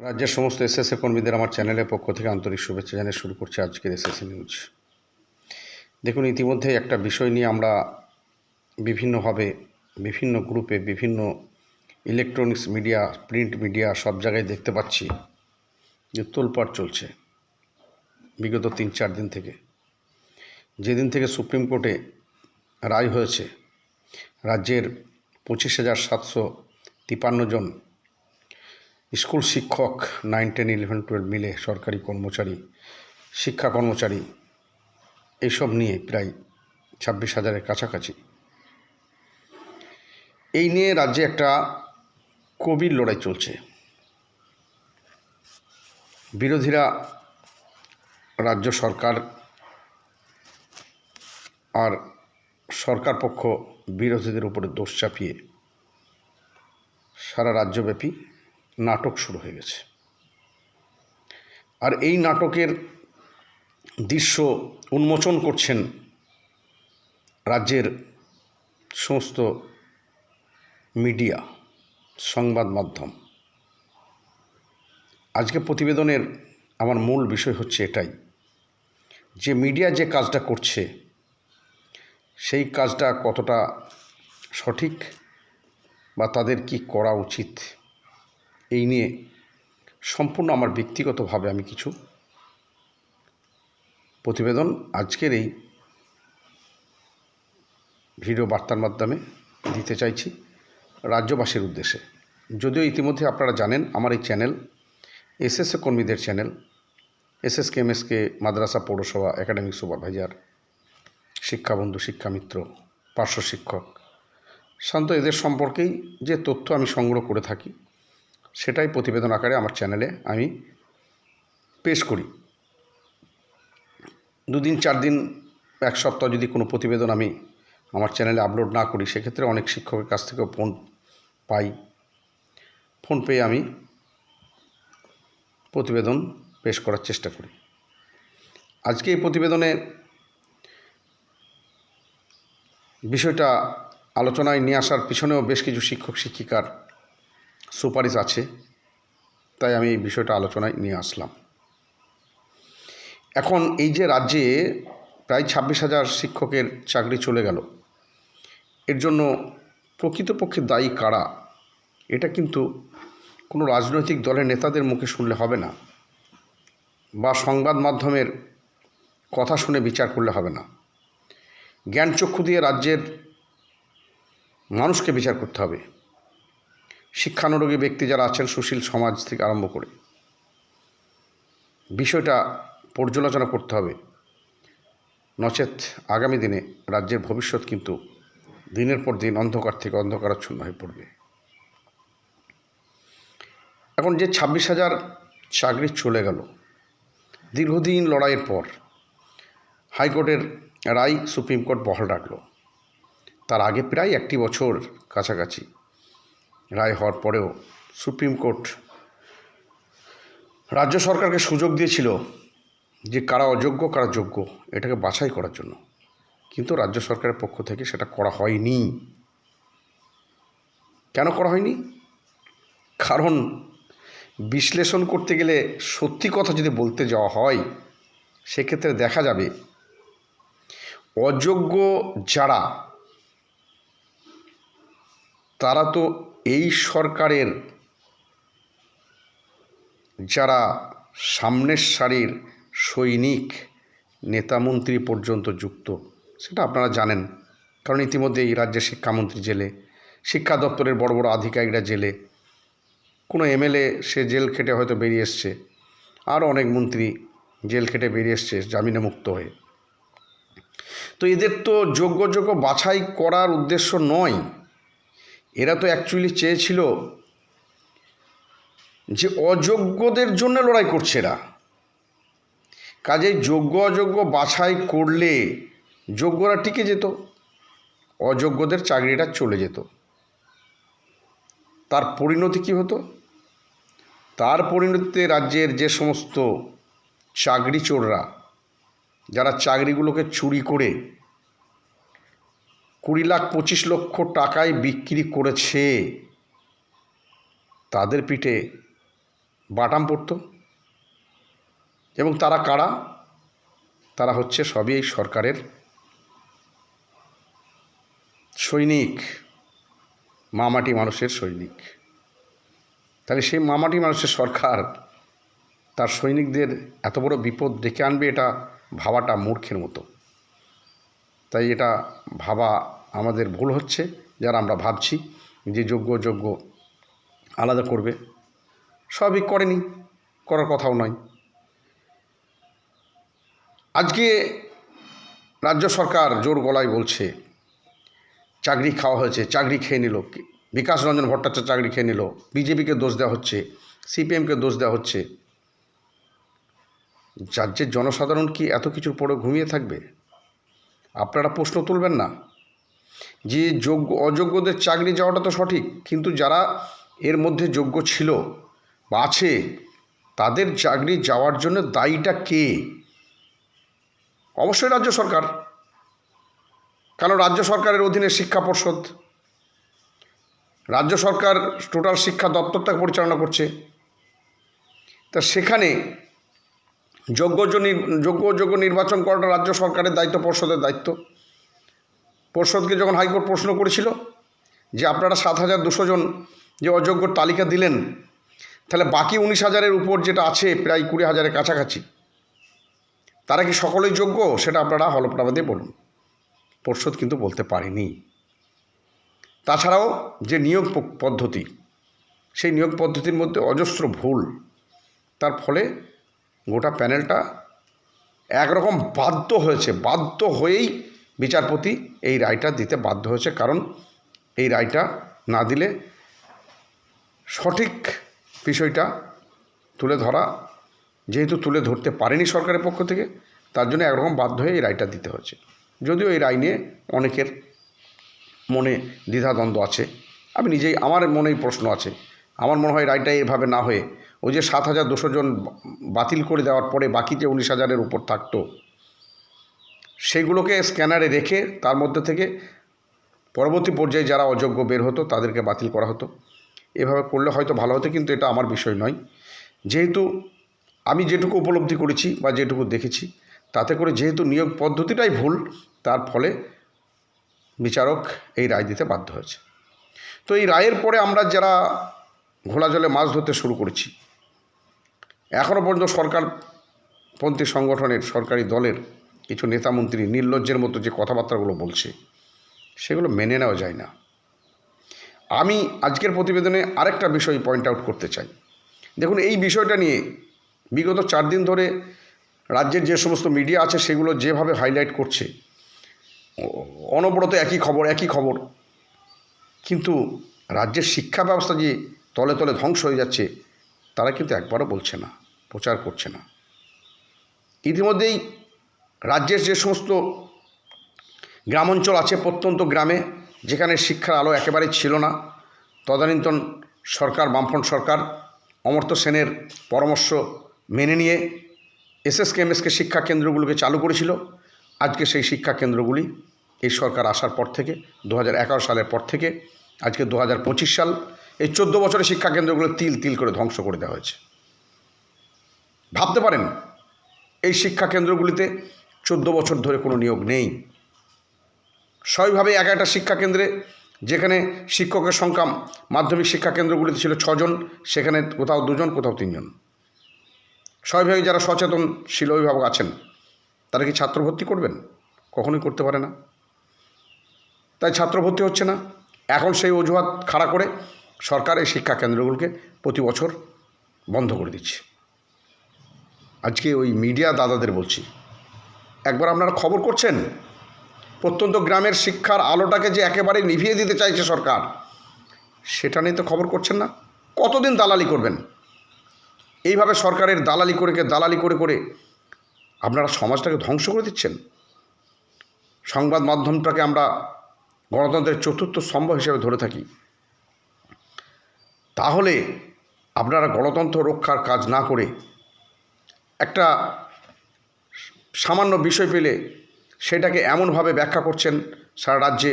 রাজ্যের সমস্ত এসএসএ কর্মীদের আমার চ্যানেলের পক্ষ থেকে আন্তরিক শুভেচ্ছা জানিয়ে শুরু করছে আজকের এসএসএ নিউজ। দেখুন, ইতিমধ্যে একটা বিষয় নিয়ে আমরা বিভিন্নভাবে, বিভিন্ন গ্রুপে, বিভিন্ন ইলেকট্রনিক্স মিডিয়া প্রিন্ট মিডিয়া সব জায়গায় দেখতে পাচ্ছি যে তোলপাড় চলছে বিগত তিন চার দিন থেকে। যেদিন থেকে সুপ্রিম কোর্টে রায় হয়েছে, রাজ্যের পঁচিশ হাজার সাতশো তিপান্ন জন স্কুল শিক্ষক নাইন টেন ইলেভেন টুয়েলভ মিলে সরকারি কর্মচারী, শিক্ষা কর্মচারী এইসব নিয়ে প্রায় ছাব্বিশ হাজারের কাছাকাছি। এই নিয়ে রাজ্যে একটা কবির লড়াই চলছে। বিরোধীরা রাজ্য সরকার আর সরকার পক্ষ বিরোধীদের উপরে দোষ চাপিয়ে সারা রাজ্যব্যাপী নাটক শুরু হয়ে গেছে। আর এই নাটকের দৃশ্য উন্মোচন করছেন রাজ্যের সমস্ত মিডিয়া, সংবাদ মাধ্যম। আজকে প্রতিবেদনের আমার মূল বিষয় হচ্ছে এটাই, যে মিডিয়া যে কাজটা করছে, সেই কাজটা কতটা সঠিক বা তাদের কি করা উচিত? এই নিয়ে সম্পূর্ণ আমার ব্যক্তিগতভাবে আমি কিছু প্রতিবেদন আজকের এই ভিডিও বার্তার মাধ্যমে দিতে চাইছি রাজ্যবাসীর উদ্দেশ্যে। যদিও ইতিমধ্যে আপনারা জানেন, আমার এই চ্যানেল এসএসএ কর্মীদের চ্যানেল এসএস কে এমএসকে, মাদ্রাসা পৌরসভা, একাডেমিক সুপারভাইজার, শিক্ষাবন্ধু, শিক্ষামিত্র, পার্শ্ব শিক্ষক শান্ত এদের সম্পর্কেই যে তথ্য আমি সংগ্রহ করে থাকি সেটাই প্রতিবেদন আকারে আমার চ্যানেলে আমি পেশ করি। দুদিন চার দিন এক সপ্তাহ যদি কোনো প্রতিবেদন আমি আমার চ্যানেলে আপলোড না করি, সেক্ষেত্রে অনেক শিক্ষকের কাছ থেকেও ফোন পাই। ফোন পেয়ে আমি প্রতিবেদন পেশ করার চেষ্টা করি। আজকে এই প্রতিবেদনে বিষয়টা আলোচনায় নিয়ে আসার পিছনেও বেশ কিছু শিক্ষক শিক্ষিকার সুপারিশ আছে, তাই আমি এই বিষয়টা আলোচনায় নিয়ে আসলাম। এখন এই যে রাজ্যে প্রায় ছাব্বিশ হাজার শিক্ষকের চাকরি চলে গেল, এর জন্য প্রকৃতপক্ষে দায়ী কারা? এটা কিন্তু কোনো রাজনৈতিক দলের নেতাদের মুখে শুনলে হবে না, বা সংবাদ মাধ্যমের কথা শুনে বিচার করলে হবে না। জ্ঞানচক্ষু দিয়ে রাজ্যের মানুষকে বিচার করতে হবে। শিক্ষানুরোগী ব্যক্তি যারা আছেন, সুশীল সমাজ থেকে আরম্ভ করে। বিষয়টা পর্যালোচনা করতে হবে। নচেত আগামী দিনে রাজ্যের ভবিষ্যৎ কিন্তু দিনের পর দিন অন্ধকার থেকে অন্ধকারাচ্ছন্ন হয়ে পড়বে। এখন যে ছাব্বিশ হাজার চাকরি চলে গেল, দীর্ঘদিন লড়াইয়ের পর হাইকোর্টের রায় সুপ্রিম কোর্ট বহাল রাখল। তার আগে প্রায় একটি বছর কাছাকাছি রায় হওয়ার পরেও সুপ্রিম কোর্ট রাজ্য সরকারকে সুযোগ দিয়েছিল যে কারা অযোগ্য, কারা যোগ্য, এটাকে বাছাই করার জন্য। কিন্তু রাজ্য সরকারের পক্ষ থেকে সেটা করা হয়নি। কেন করা হয়নি? কারণ বিশ্লেষণ করতে গেলে সত্যি কথা যদি বলতে যাওয়া হয়, সেক্ষেত্রে দেখা যাবে অযোগ্য যারা, তারা তো এই সরকারের যারা সামনের সারির সৈনিক, নেতামন্ত্রী পর্যন্ত যুক্ত, সেটা আপনারা জানেন। কারণ ইতিমধ্যে এই রাজ্যের শিক্ষামন্ত্রী জেলে, শিক্ষা দপ্তরের বড় বড় আধিকারিকরা জেলে, কোনো এমএলএ সে জেল খেটে হয়তো বেরিয়ে এসছে, আরও অনেক মন্ত্রী জেল খেটে বেরিয়ে এসছে, জামিনে মুক্ত হয়ে। তো এদের তো যোগ্য যোগ্য বাছাই করার উদ্দেশ্য নয়। এরা তো অ্যাকচুয়ালি চেয়েছিল যে অযোগ্যদের জন্য লড়াই করছে এরা। কাজে যোগ্য অযোগ্য বাছাই করলে যোগ্যরা টিকে যেত, অযোগ্যদের চাকরিটা চলে যেত। তার পরিণতি কী হতো? তার পরিণতিতে রাজ্যের যে সমস্ত চাকরি চোররা, যারা চাকরিগুলোকে চুরি করে কুড়ি লাখ পঁচিশ লক্ষ টাকায় বিক্রি করেছে। তাদের পিঠে বাটাম পড়তো। এবং তারা কারা? তারা হচ্ছে সবই এই সরকারের সৈনিক, মামাটি মানুষের সৈনিক। তাহলে সেই মামাটি মানুষের সরকার তার সৈনিকদের এত বড় বিপদ ডেকে আনবে এটা ভাবাটা মূর্খের মতো। তাই এটা ভাবা আমাদের ভুল হচ্ছে, যারা আমরা ভাবছি যে যোগ্য যোগ্য আলাদা করবে, সবই করেনি, করার কথাও নয়। আজকে রাজ্য সরকার জোর গলায় বলছে, চাকরি খাওয়া হয়েছে, চাকরি খেয়ে নিল, বিকাশ রঞ্জন ভট্টাচার্য চাকরি খেয়ে নিল, বিজেপিকে দোষ দেওয়া হচ্ছে, সিপিএমকে দোষ দেওয়া হচ্ছে। রাজ্যের জনসাধারণ কি এত কিছুর পরে ঘুমিয়ে থাকবে? আপনারা প্রশ্ন তুলবেন না। যে যোগ্য, অযোগ্যদের চাকরি যাওয়াটা তো সঠিক, কিন্তু যারা এর মধ্যে যোগ্য ছিল বা আছে, তাদের চাকরি যাওয়ার জন্য দায়ীটা কে? অবশ্যই রাজ্য সরকার। কারণ রাজ্য সরকারের অধীনে শিক্ষা পর্ষদ? রাজ্য সরকার টোটাল শিক্ষা দপ্তরটাকে পরিচালনা করছে। তা সেখানে যোগ্য যোগ্য যোগ্য নির্বাচন করাটা রাজ্য সরকারের দায়িত্ব, পর্ষদের দায়িত্ব। পর্ষদকে যখন হাইকোর্ট প্রশ্ন করেছিল যে আপনারা সাত হাজার দুশো জন যে অযোগ্য তালিকা দিলেন, তাহলে বাকি উনিশ হাজারের উপর যেটা আছে প্রায় কুড়ি হাজারের কাছাকাছি, তারা কি সকলেই যোগ্য? সেটা আপনারা হলফনামাতে বলুন। পর্ষদ কিন্তু বলতে পারেনি। তাছাড়াও যে নিয়োগ পদ্ধতি, সেই নিয়োগ পদ্ধতির মধ্যে অজস্র ভুল, তার ফলে গোটা প্যানেলটা একরকম বাধ্য হয়েছে, বাধ্য হয়েই বিচারপতি এই রায়টা দিতে বাধ্য হয়েছে। কারণ এই রায়টা না দিলে সঠিক বিষয়টা তুলে ধরা, যেহেতু তুলে ধরতে পারেনি সরকারের পক্ষ থেকে, তার জন্য একরকম বাধ্য হয়ে এই রায়টা দিতে হয়েছে। যদিও এই রায় নিয়ে অনেকের মনে দ্বিধাদ্বন্দ্ব আছে। আমি নিজেই, আমার মনেই প্রশ্ন আছে। আমার মনে হয় রায়টা এভাবে না হয়ে, ওই যে সাত হাজার দুশো জন বাতিল করে দেওয়ার পরে বাকি যে উনিশ হাজারের উপর থাকতো সেইগুলোকে স্ক্যানারে রেখে তার মধ্যে থেকে পরবর্তী পর্যায়ে যারা অযোগ্য বের হতো, তাদেরকে বাতিল করা হতো। এভাবে করলে হয়তো ভালো হতো, কিন্তু এটা আমার বিষয় নয়। যেহেতু আমি যেটুকু উপলব্ধি করেছি বা যেটুকু দেখেছি, তাতে করে যেহেতু নিয়োগ পদ্ধতিটাই ভুল, তার ফলে বিচারক এই রায় দিতে বাধ্য হয়েছে। তো এই রায়ের পরে আমরা যারা ঘোলা জলে মাছ ধরতে শুরু করেছি এখনও পর্যন্ত সরকারপন্থী সংগঠনের, সরকারি দলের কিছু নেতামন্ত্রী নির্লজ্জের মতো যে কথাবার্তাগুলো বলছে, সেগুলো মেনে নেওয়া যায় না। আমি আজকের প্রতিবেদনে আরেকটা বিষয় পয়েন্ট আউট করতে চাই। দেখুন, এই বিষয়টা নিয়ে বিগত চার দিন ধরে রাজ্যের যে সমস্ত মিডিয়া আছে, সেগুলো যেভাবে হাইলাইট করছে, অনবরত একই খবর একই খবর। কিন্তু রাজ্যের শিক্ষা ব্যবস্থা যে তলে তলে ধ্বংস হয়ে যাচ্ছে, তারা কিন্তু একবারও বলছে না, প্রচার করছে না। ইতিমধ্যেই রাজ্যের যে সমস্ত গ্রামাঞ্চল আছে প্রত্যন্ত গ্রামে, যেখানে শিক্ষার আলো একেবারেই ছিল না, তদানীন্তন সরকার, বামফ্রন্ট সরকার, অমর্ত্য সেনের পরামর্শ মেনে নিয়ে এসএসকে, এমএসকে শিক্ষা কেন্দ্রগুলোকে চালু করেছিল। আজকে সেই শিক্ষা কেন্দ্রগুলি এই সরকার আসার পর থেকে, দু হাজার এগারো সালের পর থেকে, আজকে দু হাজার পঁচিশ সাল, এই চোদ্দ বছরের শিক্ষা কেন্দ্রগুলো তিল তিল করে ধ্বংস করে দেওয়া হয়েছে। ভাবতে পারেন, এই শিক্ষা কেন্দ্রগুলিতে চোদ্দ বছর ধরে কোনো নিয়োগ নেই। স্বাভাবিকভাবে এক একটা শিক্ষাকেন্দ্রে যেখানে শিক্ষকের সংখ্যা মাধ্যমিক শিক্ষা কেন্দ্রগুলিতে ছিল ছজন, সেখানে কোথাও দুজন, কোথাও তিনজন। স্বাভাবিকভাবে যারা সচেতন সচেতনশীল অভিভাবক আছেন, তারা কি ছাত্র ভর্তি করবেন? কখনোই করতে পারে না। তাই ছাত্র ভর্তি হচ্ছে না। এখন সেই অজুহাত খাড়া করে সরকার এই শিক্ষা কেন্দ্রগুলোকে প্রতি বছর বন্ধ করে দিচ্ছে। আজকে ওই মিডিয়া দাদাদের বলছি একবার আপনারা খবর করছেন? প্রত্যন্ত গ্রামের শিক্ষার আলোটাকে যে একেবারে নিভিয়ে দিতে চাইছে সরকার, সেটা নিয়ে তো খবর করছেন না। কতদিন দালালি করবেন? এইভাবে সরকারের দালালি করে দালালি করে করে আপনারা সমাজটাকে ধ্বংস করে দিচ্ছেন? সংবাদ মাধ্যমটাকে আমরা গণতন্ত্রের চতুর্থ স্তম্ভ হিসেবে ধরে থাকি। তাহলে আপনারা গণতন্ত্র রক্ষার কাজ না করে একটা সামান্য বিষয় পেলে সেটাকে এমনভাবে ব্যাখ্যা করছেন সারা রাজ্যে।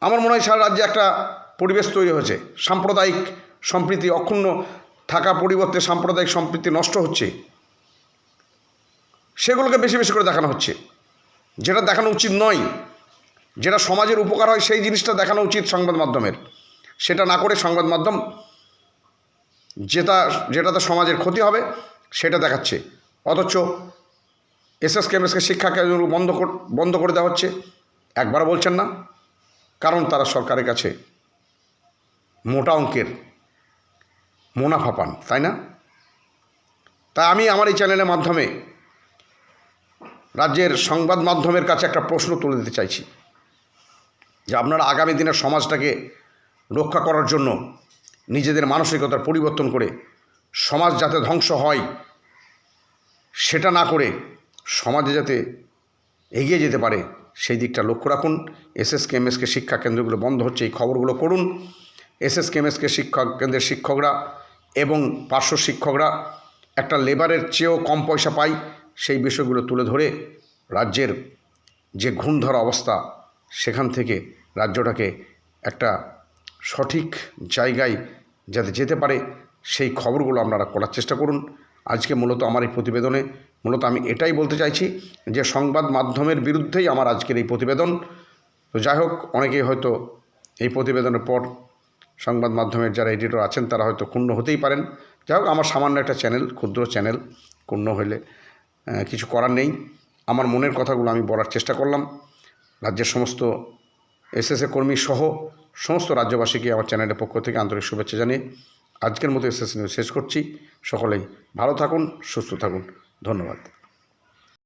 আমার মনে হয় সারা রাজ্যে একটা পরিবেশ তৈরি হয়েছে। সাম্প্রদায়িক সম্প্রীতি অক্ষুণ্ণ থাকা পরিবর্তে সাম্প্রদায়িক সম্প্রীতি নষ্ট হচ্ছে। সেগুলোকে বেশি বেশি করে দেখানো হচ্ছে। যেটা দেখানো উচিত নয়, যেটা সমাজের উপকার হয় সেই জিনিসটা দেখানো উচিত সংবাদ মাধ্যমের। সেটা না করে সংবাদ মাধ্যম যেটা, যেটাতে সমাজের ক্ষতি হবে সেটা দেখাচ্ছে। অথচ এসএস কেমএসকে শিক্ষা বন্ধ বন্ধ করে দেওয়া হচ্ছে। একবার বলছেন না। কারণ তারা সরকারের কাছে মোটা অঙ্কের মুনাফা পান, তাই না? তাই আমি আমার এই চ্যানেলের মাধ্যমে রাজ্যের সংবাদ মাধ্যমের কাছে একটা প্রশ্ন তুলে দিতে চাইছি। যে আপনারা আগামী দিনের সমাজটাকে রক্ষা করার জন্য নিজেদের মানসিকতার পরিবর্তন করে সমাজ যাতে ধ্বংস হয়, সেটা না করে সমাজে যাতে এগিয়ে যেতে পারে, সেই দিকটা লক্ষ্য রাখুন। এসএস কেমএসকে শিক্ষা কেন্দ্রগুলো বন্ধ হচ্ছে, এই খবরগুলো করুন। এসএস কেমএসকে শিক্ষা কেন্দ্রের শিক্ষকরা এবং পার্শ্ব শিক্ষকরা একটা লেবারের চেয়েও কম পয়সা পায়, সেই বিষয়গুলো তুলে ধরে রাজ্যের যে ঘুণধরা অবস্থা, সেখান থেকে রাজ্যটাকে একটা সঠিক জায়গায় যাতে যেতে পারে, সেই খবরগুলো আপনারা করার চেষ্টা করুন। আজকে মূলত আমার এই প্রতিবেদনে মূলত আমি এটাই বলতে চাইছি যে সংবাদ মাধ্যমের বিরুদ্ধেই আমার আজকের এই প্রতিবেদন। তো যাই হোক, অনেকেই হয়তো এই প্রতিবেদনের পর সংবাদ মাধ্যমের যারা এডিটর আছেন, তারা হয়তো ক্ষুণ্ণ হতেই পারেন। যাই হোক, আমার সামান্য একটা চ্যানেল, ক্ষুদ্র চ্যানেল, ক্ষুণ্ণ হলে কিছু করার নেই। আমার মনের কথাগুলো আমি বলার চেষ্টা করলাম। রাজ্যের সমস্ত এসএসএ কর্মী সহ সমস্ত রাজ্যবাসীকে আমার চ্যানেলের পক্ষ থেকে আন্তরিক শুভেচ্ছা জানিয়ে আজকের মতো এসএস নিউজ শেষ করছি। সকলেই ভালো থাকুন, সুস্থ থাকুন। ধন্যবাদ।